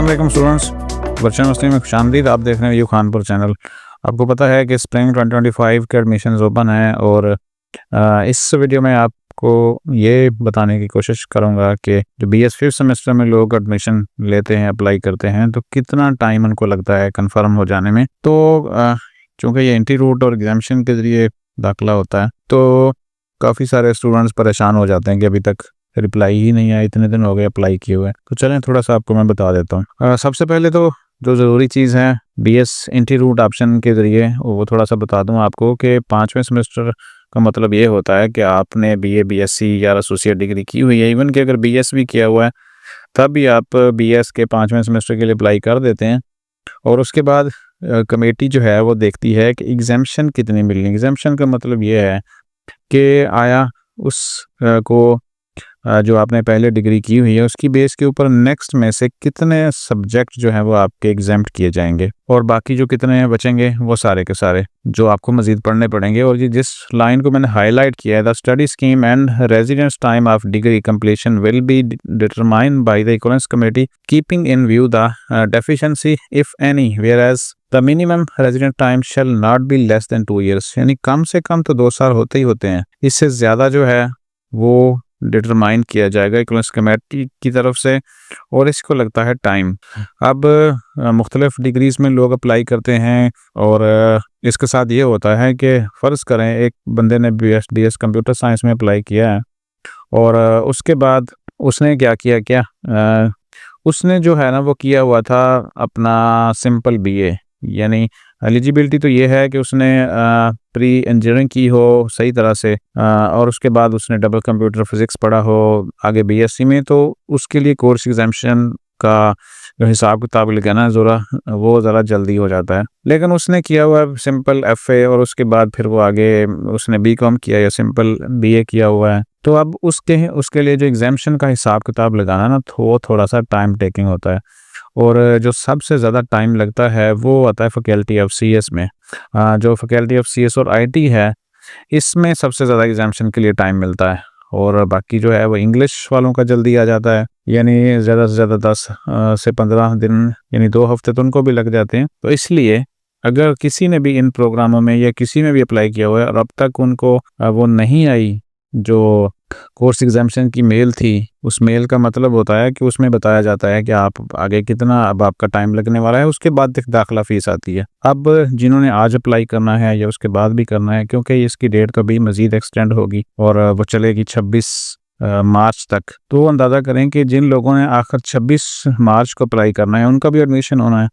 Aslam students वर्चन मुस्लिम में खुश आप देख रहे हैं यू खानपुर चैनल आपको पता है कि स्प्रिंग 2025 के एडमिशन ओपन हैं और इस वीडियो में आपको ये बताने की कोशिश करूँगा कि जो बी एस फिफ्थ सेमेस्टर में लोग एडमिशन लेते हैं अप्लाई करते हैं तो कितना टाइम उनको लगता है कन्फर्म हो जाने में? तो चूँकि ये एंट्री रूट और एग्जामेशन के ज़रिए दाखिला होता है तो काफ़ी सारे स्टूडेंट्स परेशान हो जाते हैं कि अभी तक रिप्लाई ही नहीं आया इतने दिन हो गए अप्लाई किए हुए। तो चलें, थोड़ा सा आपको मैं बता देता हूँ। सबसे पहले तो जो ज़रूरी चीज़ है B S entry route option के ज़रिए, वो थोड़ा सा बता दूँ आपको कि पाँचवें सेमेस्टर का मतलब ये होता है कि आपने B A B S C या एसोसिएट डिग्री की हुई है। इवन कि अगर बी एस भी किया हुआ है, तब भी आप बी एस के पाँचवें सेमेस्टर के लिए अप्लाई कर देते हैं। और उसके बाद कमेटी जो है, वो देखती है कि एग्जामेशन कितनी मिलनी एग्जामेशन का मतलब ये है कि आया उस को जो आपने पहले डिग्री की हुई है, उसकी बेस के ऊपर नेक्स्ट में से कितने सब्जेक्ट जो है वो आपके एग्ज़ाम किए जाएँगे? और बाकी जो कितने हैं बचेंगे, वो सारे के सारे जो आपको मजीद पढ़ने पड़ेंगे। और ये जिस लाइन को मैंने हाईलाइट किया है, the study scheme and residence time of degree completion will be determined by the economics committee keeping in view the deficiency if any whereas the minimum resident time shall not be less than two years. यानी कम से कम तो दो साल होते ही होते हैं। इससे ज़्यादा जो है, वो डिटरमाइन किया जाएगा इकोनॉमिक्स कमेटी की तरफ़ से, और इसको लगता है टाइम अब मुख्तलिफ़ डिग्रीज में लोग अप्लाई करते हैं, और इसके साथ ये होता है कि फ़र्ज़ करें एक बंदे ने B S D S computer science में अप्लाई किया है, और उसके बाद उसने क्या किया क्या? उसने जो है ना वो किया हुआ था अपना सिंपल बीए यानी एलिजिबिलिटी तो ये है कि उसने प्री इंजीनियरिंग की हो सही तरह से आ, और उसके बाद उसने डबल कंप्यूटर फिजिक्स पढ़ा हो आगे बीएससी में तो उसके लिए कोर्स एग्जामेशन का जो हिसाब किताब लगाना ज़रा, वो ज़रा जल्दी हो जाता है। लेकिन उसने किया हुआ है, सिंपल एफए और उसके बाद फिर वो आगे उसने बी कॉम किया या सिंपल बी ए किया हुआ है। तो अब उसके उसके लिए जो एग्जामेशन का हिसाब किताब लगाना ना तो वो थोड़ा सा टाइम टेकिंग होता है। और जो सबसे ज़्यादा टाइम लगता है, वो आता है फैकल्टी ऑफ़ सी एस में। जो फैकल्टी ऑफ़ सी एस और आई टी है, इसमें सबसे ज़्यादा एग्जामेशन के लिए टाइम मिलता है। और बाकी जो है वो इंग्लिश वालों का जल्दी आ जाता है। यानी ज़्यादा से ज़्यादा दस से पंद्रह दिन, यानी दो हफ़्ते तो उनको भी लग जाते हैं। तो इसलिए अगर किसी ने भी इन प्रोग्रामों में या किसी में भी अप्लाई किया हुआ है और अब तक उनको वो नहीं आई जो कोर्स एग्जामेशन की मेल थी। उस मेल का मतलब होता है कि उसमें बताया जाता है कि आप आगे कितना, अब आपका टाइम लगने वाला है, उसके बाद दाखिला फ़ीस आती है। अब जिन्होंने आज अप्लाई करना है या उसके बाद भी करना है, क्योंकि इसकी डेट कभी मजीद एक्सटेंड होगी और वो चलेगी छब्बीस मार्च तक। तो अंदाज़ा करें कि जिन लोगों ने आखिर 26 मार्च को अप्लाई करना है, उनका भी एडमिशन होना है।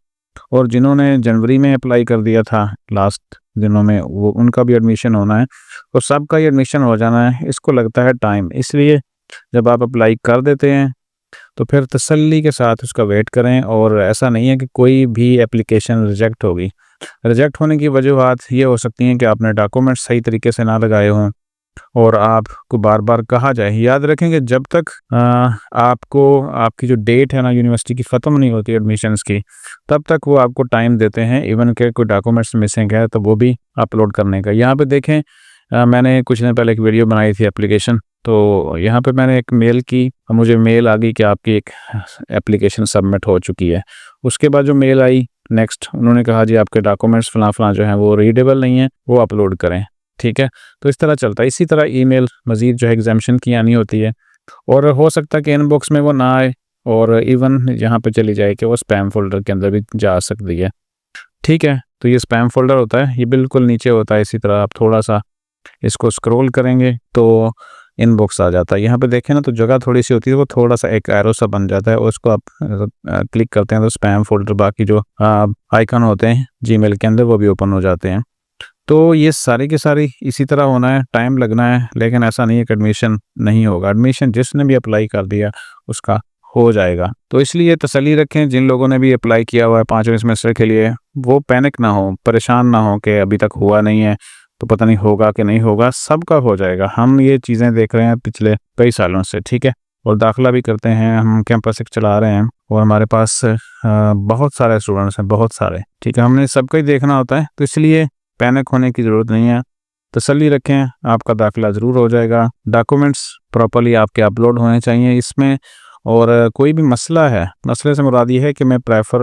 और जिन्होंने जनवरी में अप्लाई कर दिया था, लास्ट दिनों में वो, उनका भी एडमिशन होना है और सबका ही एडमिशन हो जाना है। इसको लगता है टाइम इसलिए जब आप अप्लाई कर देते हैं तो फिर तसल्ली के साथ उसका वेट करें और ऐसा नहीं है कि कोई भी एप्लीकेशन रिजेक्ट होगी। रिजेक्ट होने की वजूहत ये हो सकती हैं कि आपने डॉक्यूमेंट सही तरीके से ना लगाए हों। और आपको बार बार कहा जाए याद रखेंगे जब तक आ, आपको आपकी जो डेट है ना यूनिवर्सिटी की ख़त्म नहीं होती एडमिशन्स की तब तक वो आपको टाइम देते हैं इवन के कोई डॉक्यूमेंट्स मिसिंग है तो वो भी अपलोड करने का। यहाँ पे देखें आ, मैंने कुछ दिन पहले एक वीडियो बनाई थी एप्लीकेशन तो यहाँ पे मैंने एक मेल की मुझे मेल आ गई कि आपकी एक एप्लीकेशन सबमिट हो चुकी है। उसके बाद जो मेल आई नेक्स्ट उन्होंने कहा जी आपके डॉक्यूमेंट्स फला फला जो हैं वो रीडेबल नहीं है वो अपलोड करें। ठीक है? तो इस तरह चलता है। इसी तरह ईमेल मज़ीद जो है एग्जामेशन की आनी होती है। और हो सकता है कि इनबॉक्स में वो ना आए और इवन यहाँ पे चली जाए कि वो स्पैम फोल्डर के अंदर भी जा सकती है। ठीक है? तो ये स्पैम फोल्डर होता है। ये बिल्कुल नीचे होता है इसी तरह। आप थोड़ा सा इसको स्क्रॉल करेंगे तो इनबॉक्स आ जाता है। यहाँ पे देखें ना तो जगह थोड़ी सी होती है। वो थोड़ा सा एक एरो सा बन जाता है। उसको आप क्लिक करते हैं तो स्पैम फोल्डर बाकी जो आइकन होते हैं जीमेल के अंदर वो भी ओपन हो जाते हैं। तो ये सारी की सारी इसी तरह होना है टाइम लगना है, लेकिन ऐसा नहीं है कि एडमिशन नहीं होगा। एडमिशन जिसने भी अप्लाई कर दिया, उसका हो जाएगा। तो इसलिए तसली रखें, जिन लोगों ने भी अप्लाई किया हुआ है पाँचवें सेमेस्टर के लिए, वो पैनिक ना हो, परेशान ना हो कि अभी तक हुआ नहीं है तो पता नहीं होगा कि नहीं होगा, सबका हो जाएगा। हम ये चीज़ें देख रहे हैं पिछले कई सालों से, ठीक है? और दाखिला भी करते हैं, हम कैंपस एक चला रहे हैं, और हमारे पास बहुत सारे स्टूडेंट्स हैं, बहुत सारे, ठीक है? हमने सबका ही देखना होता है तो इसलिए पैनिक होने की ज़रूरत नहीं है। तसली रखें, आपका दाखिला ज़रूर हो जाएगा। डॉक्यूमेंट्स प्रॉपरली आपके अपलोड होने चाहिए इसमें। और कोई भी मसला है, मसले से मुराद ये है कि मैं प्रेफर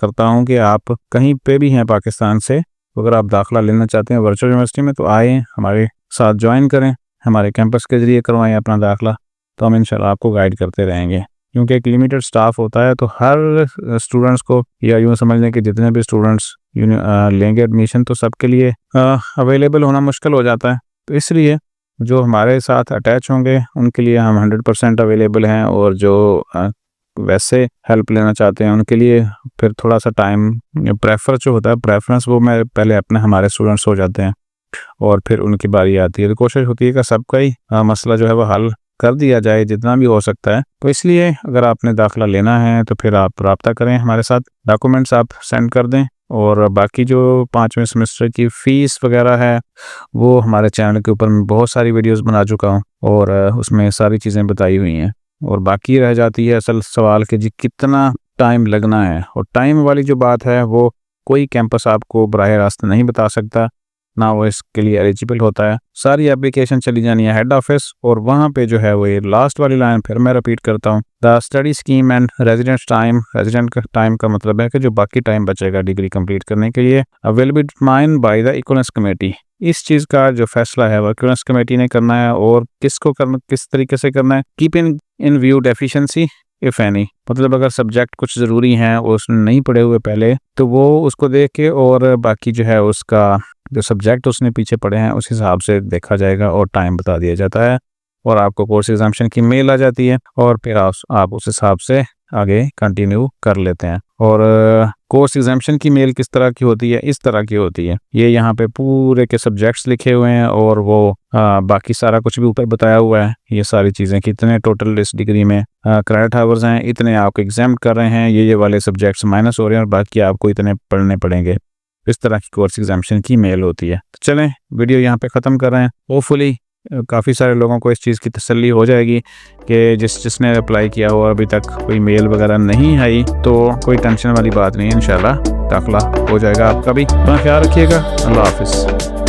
करता हूँ कि आप कहीं पे भी हैं पाकिस्तान से, अगर आप दाखिला लेना चाहते हैं वर्चुअल यूनिवर्सिटी में तो आए, हमारे साथ ज्वाइन करें, हमारे कैंपस के ज़रिए करवाएँ अपना दाखिला तो हम इंशाल्लाह आपको गाइड करते रहेंगे। क्योंकि एक लिमिटेड स्टाफ होता है तो हर स्टूडेंट्स को या यूँ समझ लें कि जितने भी स्टूडेंट्स लेंगे एडमिशन तो सबके लिए अवेलेबल होना मुश्किल हो जाता है। तो इसलिए जो हमारे साथ अटैच होंगे, उनके लिए हम हंड्रेड परसेंट अवेलेबल हैं और जो वैसे हेल्प लेना चाहते हैं, उनके लिए फिर थोड़ा सा टाइम प्रेफर जो होता है प्रेफरेंस वो मैं पहले अपने हमारे स्टूडेंट्स हो जाते हैं और फिर उनकी बारी आती है। तो कोशिश होती है कि सबका ही मसला जो है वो हल कर दिया जाए, जितना भी हो सकता है। तो इसलिए अगर आपने दाखिला लेना है तो फिर आप रबता करें हमारे साथ। डॉक्यूमेंट्स आप सेंड कर दें। और बाकी जो पाँचवें सेमेस्टर की फ़ीस वगैरह है, वो हमारे चैनल के ऊपर मैं बहुत सारी वीडियोस बना चुका हूँ और उसमें सारी चीज़ें बताई हुई हैं। और बाकी रह जाती है असल सवाल कि जी कितना टाइम लगना है? और टाइम वाली जो बात है, वो कोई कैंपस आपको बरह रास्त नहीं बता सकता। ना वो इसके लिए एलिजिबल होता है। सारी एप्लीकेशन चली जानी है हेड ऑफ़िस और वहाँ पे जो है वो ये लास्ट वाली लाइन फिर मैं रिपीट करता हूँ। The study scheme and resident time resident का टाइम का मतलब है कि जो बाकी टाइम बचेगा डिग्री कंप्लीट करने के लिए will be determine by the economics committee इस चीज़ का जो फैसला है वो इकोनस कमेटी ने करना है और किसको करना, किस तरीके से करना है। Keep in in view deficiency if any मतलब अगर सब्जेक्ट कुछ ज़रूरी हैं और उसने नहीं पढ़े हुए पहले तो वो उसको देख के और बाकी जो है उसका जो सब्जेक्ट उसने पीछे पढ़े हैं उस हिसाब से देखा जाएगा और टाइम बता दिया जाता है। और आपको कोर्स एग्जामेशन की मेल आ जाती है और फिर आप आप उस हिसाब से आगे कंटिन्यू कर लेते हैं। और कोर्स एग्जामेशन की मेल किस तरह की होती है? इस तरह की होती है। ये यहाँ पे पूरे के सब्जेक्ट्स लिखे हुए हैं और वो आ, बाकी सारा कुछ भी ऊपर बताया हुआ है। ये सारी चीज़ें कितने टोटल इस डिग्री में क्रेडिट आवर्स हैं इतने आपको एग्ज़ाम कर रहे हैं ये ये वाले सब्जेक्ट्स माइनस हो रहे हैं और बाकी आपको इतने पढ़ने पड़ेंगे। इस तरह की कोर्स एग्जामेशन की मेल होती है। तो चलें वीडियो यहाँ पे ख़त्म कर रहे हैं। होपफुली काफ़ी सारे लोगों को इस चीज़ की तसल्ली हो जाएगी कि जिस, जिसने अप्लाई किया हो, अभी तक कोई मेल वगैरह नहीं आई तो कोई टेंशन वाली बात नहीं है इन दाखिला हो जाएगा आपका भी। अपना ख्याल रखिएगा। अल्लाह हाफिज़।